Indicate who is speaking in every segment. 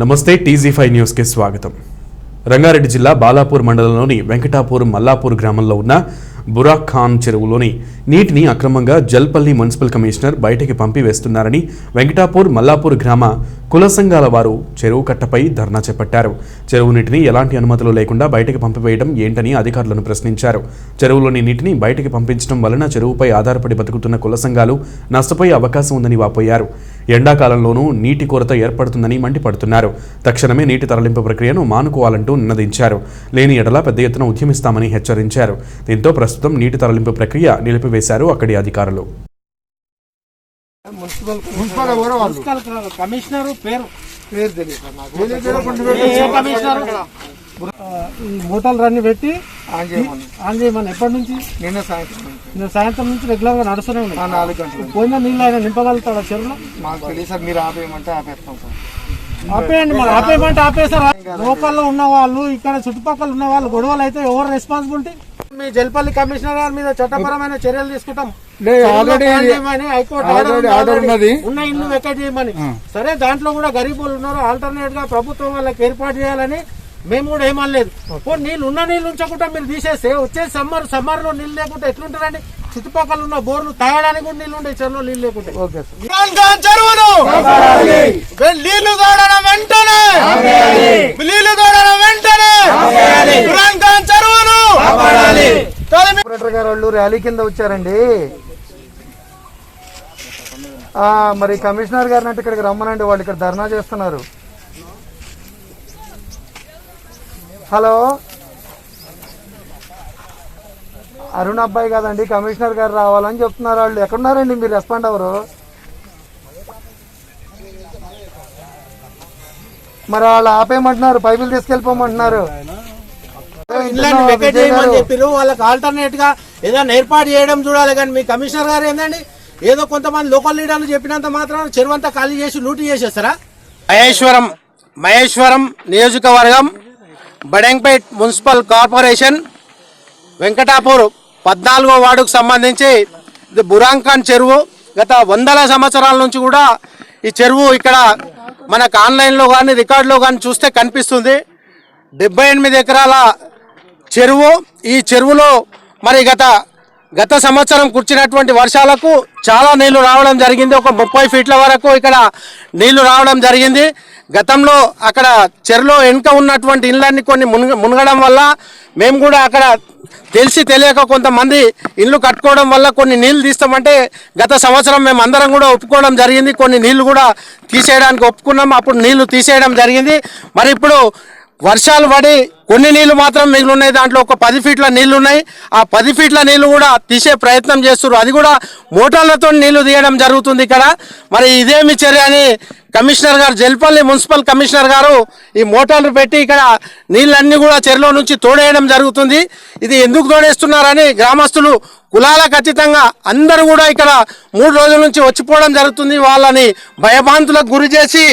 Speaker 1: నమస్తే TG five న్యూస్కి స్వాగతం. రంగారెడ్డి జిల్లా బాలాపూర్ మండలంలోని వెంకటాపూర్ మల్లాపూర్ గ్రామంలో ఉన్న బురాక్ ఖాన్ చెరువులోని నీటిని అక్రమంగా జల్పల్లి మున్సిపల్ కమిషనర్ బయటికి పంపివేస్తున్నారని వెంకటాపూర్ మల్లాపూర్ గ్రామ కుల సంఘాల వారు చెరువు కట్టపై ధర్నా చేపట్టారు. చెరువు నీటిని ఎలాంటి అనుమతులు లేకుండా బయటకు పంపివేయడం ఏంటని అధికారులను ప్రశ్నించారు. చెరువులోని నీటిని బయటకు పంపించడం వలన చెరువుపై ఆధారపడి బతుకుతున్న కుల సంఘాలు నష్టపోయే అవకాశం ఉందని వాపోయారు. ఎండాకాలంలోనూ నీటి కొరత ఏర్పడుతుందని మండిపడుతున్నారు. తక్షణమే నీటి తరలింపు ప్రక్రియను మానుకోవాలంటూ నినదించారు. లేని ఎడల పెద్ద ఎత్తున ఉద్యమిస్తామని హెచ్చరించారు. దీంతో ప్రస్తుతం నీటి తరలింపు ప్రక్రియ నిలిపివేశారు అక్కడి అధికారులు.
Speaker 2: మున్సిపల్ ఎవరో వాళ్ళు.
Speaker 3: మున్సిపల్ కమిషనర్ పేరు.
Speaker 2: పేరు తెలియదు
Speaker 3: ఈ మూటలు రన్ని పెట్టి
Speaker 2: ఆన్ చేయమని.
Speaker 3: ఆన్ చేయమని ఎప్పటి నుంచి?
Speaker 2: నిన్న సాయంత్రం నుంచి.
Speaker 3: నేను సాయంత్రం నుంచి రెగ్యులర్గా నడుస్తూనే ఉన్నాయి
Speaker 2: నాలుగు గంటలు.
Speaker 3: పోయిన నీళ్ళు ఆయన నింపగలుగుతాడా చెరువులో?
Speaker 2: మాకు తెలియదు సార్ మీరు ఆపేయమంటే ఆపేస్తాం సార్.
Speaker 3: ఆపేయండి మరి. ఆపేయమంటే ఆపేసారు లోకల్లో ఉన్న వాళ్ళు ఇక్కడ చుట్టుపక్కల ఉన్న వాళ్ళు గొడవలు అయితే ఎవరు రెస్పాన్సిబిలిటీ మీ జల్పల్లి కమిషనర్ గారి మీద చట్టపరమైన చర్యలు తీసుకుంటాం. ఉన్న ఇల్లు వెకెట్ చేయమని. సరే దాంట్లో కూడా గరీబులు ఉన్నారు? ఆల్టర్నేట్గా ప్రభుత్వం వాళ్ళకి ఏర్పాటు చేయాలని మేము కూడా ఏమనలేదు. పోనీ నీళ్ళు ఉన్న నీళ్ళు ఉంచకుండా మీరు తీసేస్తే వచ్చే సమ్మర్ సమ్మర్లో నీళ్ళు లేకుంటే ఎట్లుంటారండి చుట్టుపక్కల ఉన్న బోర్లు తాగడానికి కూడా నీళ్ళు ఉంటాయి చెరువులో నీళ్ళు లేకుంటే.
Speaker 2: Okay sir.
Speaker 3: తెలంగాణ చెరువును. నీళ్ళు తోడడం వెంటనే. నీళ్ళు తోడడం వెంటనే. చెరువును.
Speaker 2: గారు వాళ్ళు ర్యాలీ కింద వచ్చారండి. మరి కమిషనర్ గారిని అంటే ఇక్కడికి రమ్మనండి వాళ్ళు ఇక్కడ ధర్నా చేస్తున్నారు. హలో? అరుణ్ అబ్బాయి కాదండి కమిషనర్ గారు రావాలని చెప్తున్నారు వాళ్ళు. ఎక్కడున్నారండి మీరు రెస్పాండ్ అవ్వరు మరి వాళ్ళు ఆపేయమంటున్నారు పైపులు తీసుకెళ్ళిపోమంటున్నారు.
Speaker 3: వాళ్ళకి ఆల్టర్నేట్గా ఏదైనా ఏర్పాటు చేయడం చూడాలి కానీ మీ కమిషనర్ గారు ఏందండి? ఏదో కొంతమంది లోకల్ లీడర్లు చెప్పినంత మాత్రం చెరువు అంతా ఖాళీ చేసి లూటీ చేసేస్తారా?
Speaker 4: మహేశ్వరం మహేశ్వరం నియోజకవర్గం బడెంపేట్ మున్సిపల్ కార్పొరేషన్ వెంకటాపూర్ పద్నాలుగో వార్డుకు సంబంధించి ఇది బురాంకాన్ చెరువు. గత వందల సంవత్సరాల నుంచి కూడా ఈ చెరువు ఇక్కడ మనకు ఆన్లైన్లో కానీ రికార్డులో కానీ చూస్తే కనిపిస్తుంది. డెబ్బై ఎనిమిది ఎకరాల చెరువు. ఈ చెరువులో మరి గత గత సంవత్సరం కురిచినటువంటి వర్షాలకు చాలా నీళ్ళు రావడం జరిగింది. ఒక ముప్పై ఫీట్ల వరకు ఇక్కడ నీళ్ళు రావడం జరిగింది. గతంలో అక్కడ చెరులో వెనుక ఉన్నటువంటి ఇళ్ళన్ని కొన్ని మునుగ మునగడం వల్ల మేము కూడా అక్కడ తెలిసి తెలియక కొంతమంది ఇల్లు కట్టుకోవడం వల్ల కొన్ని నీళ్ళు తీస్తామంటే గత సంవత్సరం మేము అందరం కూడా ఒప్పుకోవడం జరిగింది. కొన్ని నీళ్ళు కూడా తీసేయడానికి ఒప్పుకున్నాం. అప్పుడు నీళ్ళు తీసేయడం జరిగింది. మరి ఇప్పుడు వర్షాలు పడి కొన్ని నీళ్ళు మాత్రం మిగిలి ఉన్నాయి దాంట్లో ఒక పది ఫీట్ల నీళ్ళు ఉన్నాయి ఆ పది ఫీట్ల నీళ్ళు కూడా తీసే ప్రయత్నం చేస్తున్నారు అది కూడా మోటార్లతో నీళ్ళు తీయడం జరుగుతుంది ఇక్కడ. మరి ఇదేమి చర్య అని కమిషనర్ గారు జల్పల్లి మున్సిపల్ కమిషనర్ గారు ఈ మోటార్లు పెట్టి ఇక్కడ నీళ్ళన్నీ కూడా చెరువులో నుంచి తోడేయడం జరుగుతుంది. ఇది ఎందుకు తోడేస్తున్నారని గ్రామస్తులు కులాల ఖచ్చితంగా అందరూ కూడా ఇక్కడ మూడు రోజుల నుంచి వచ్చిపోవడం జరుగుతుంది వాళ్ళని భయభాంతులకు గురి చేసి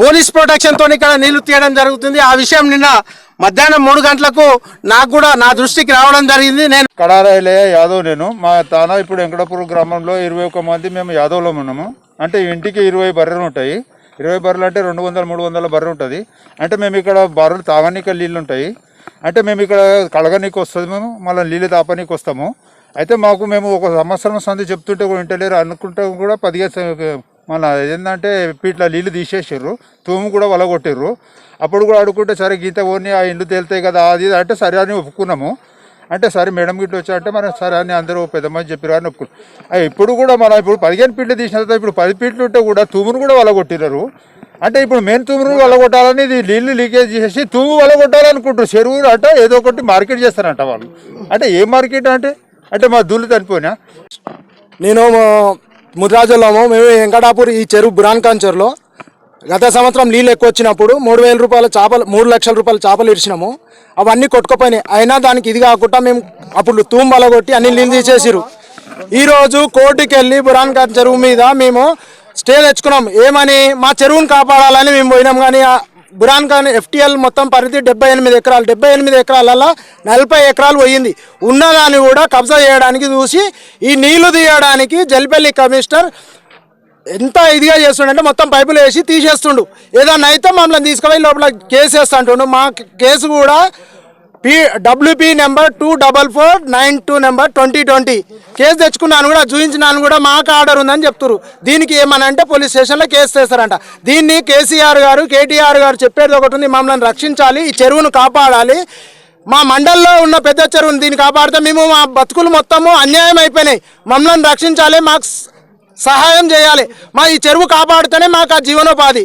Speaker 4: పోలీస్ ప్రొటెక్షన్తో ఇక్కడ నీళ్ళు తీయడం జరుగుతుంది. ఆ విషయం నిన్న మధ్యాహ్నం మూడు గంటలకు నాకు కూడా నా దృష్టికి రావడం జరిగింది. నేను
Speaker 5: కడారాయలే యాదవ్ నేను. మా తాన ఇప్పుడు వెంకటపురం గ్రామంలో ఇరవై ఒక్క మంది మేము యాదవ్లో ఉన్నాము. అంటే ఇంటికి ఇరవై బర్రెలు ఉంటాయి. ఇరవై బర్రెలు అంటే రెండు వందల మూడు వందల బర్రె ఉంటుంది. అంటే మేము ఇక్కడ బర్రెలు తాగనీకి నీళ్ళు ఉంటాయి. అంటే మేము ఇక్కడ కడగనీకి వస్తుంది మేము మళ్ళీ నీళ్ళు తాపనీకి వస్తాము. అయితే మాకు మేము ఒక సంవత్సరం సంది చెప్తుంటే కూడా వింటలేరు. అనుకుంటే కూడా పదిహేను మళ్ళీ ఏంటంటే పీట్ల నీళ్ళు తీసేసారు తూము కూడా వలగొట్టారు అప్పుడు కూడా అడుగుంటే సరే గీత పోని ఆ ఇండ్లు తేలుతాయి కదా అది అంటే సరే అని ఒప్పుకున్నాము. అంటే సరే మేడం గిట్ల వచ్చారంటే అంటే సరే అని అందరూ పెద్ద మంది చెప్పారు అని ఒప్పుకున్నాం. ఇప్పుడు కూడా మన ఇప్పుడు పదిహేను పీట్లు తీసిన తర్వాత ఇప్పుడు పది పీట్లు ఉంటే కూడా తూమును కూడా వలగొట్టినారు అంటే ఇప్పుడు మెయిన్ తూమును వలగొట్టాలని ఇది నీళ్ళు లీకేజ్ చేసి తూము వలగొట్టాలనుకుంటారు చెరువు అంటే ఏదో ఒకటి మార్కెట్ చేస్తారంట వాళ్ళు. అంటే ఏ మార్కెట్ అంటే? అంటే మా దూళ్ళు చనిపోయినా.
Speaker 6: నేను ముద్రాజులము మేము వెంకటాపూర్ ఈ చెరువు బురాన్ఖాన్ చెరువులో గత సంవత్సరం నీళ్ళు ఎక్కువ వచ్చినప్పుడు మూడు వేల రూపాయల చేపలు మూడు లక్షల రూపాయల చేపలు ఇరిచినాము అవన్నీ కొట్టుకుపోయినాయి. అయినా దానికి ఇది కాకుండా మేము అప్పుడు తూంబల కొట్టి అన్ని నీళ్ళు తీసేసిరు ఈరోజు కోర్టుకి వెళ్ళి బురాన్ఖాన్ చెరువు మీద మేము స్టే తెచ్చుకున్నాం. ఏమని? మా చెరువును కాపాడాలని మేము పోయినాం కానీ బురాన్ ఖాన్ ఎఫ్టీఎల్ మొత్తం పరిధి డెబ్బై ఎనిమిది ఎకరాలు. డెబ్బై ఎనిమిది ఎకరాలలో నలభై ఎకరాలు పోయింది. ఉన్నదాన్ని కూడా కబ్జా చేయడానికి చూసి ఈ నీళ్ళు తీయడానికి జల్పల్లి కమిషనర్ ఎంత ఇదిగా చేస్తుండే మొత్తం పైపులు వేసి తీసేస్తుండు. ఏదన్నా అయితే మమ్మల్ని తీసుకుపోయి లోపల కేసు వేస్తుంటుండు మా కేసు కూడా P WP number two double four nine two number twenty twenty case తెచ్చుకున్నాను కూడా చూపించినాను కూడా మాకు ఆర్డర్ ఉందని చెప్తున్నారు దీనికి ఏమని అంటే పోలీస్ స్టేషన్లో కేసు చేస్తారంట. దీన్ని కేసీఆర్ గారు కేటీఆర్ గారు చెప్పేది ఒకటి ఉంది మమ్మల్ని రక్షించాలి ఈ చెరువును కాపాడాలి. మా మండల్లో ఉన్న పెద్ద చెరువును దీన్ని కాపాడితే మేము మా బతుకులు మొత్తము అన్యాయం అయిపోయినాయి. మమ్మల్ని రక్షించాలి మాకు సహాయం చేయాలి. మా ఈ చెరువు కాపాడితేనే మాకు ఆ జీవనోపాధి.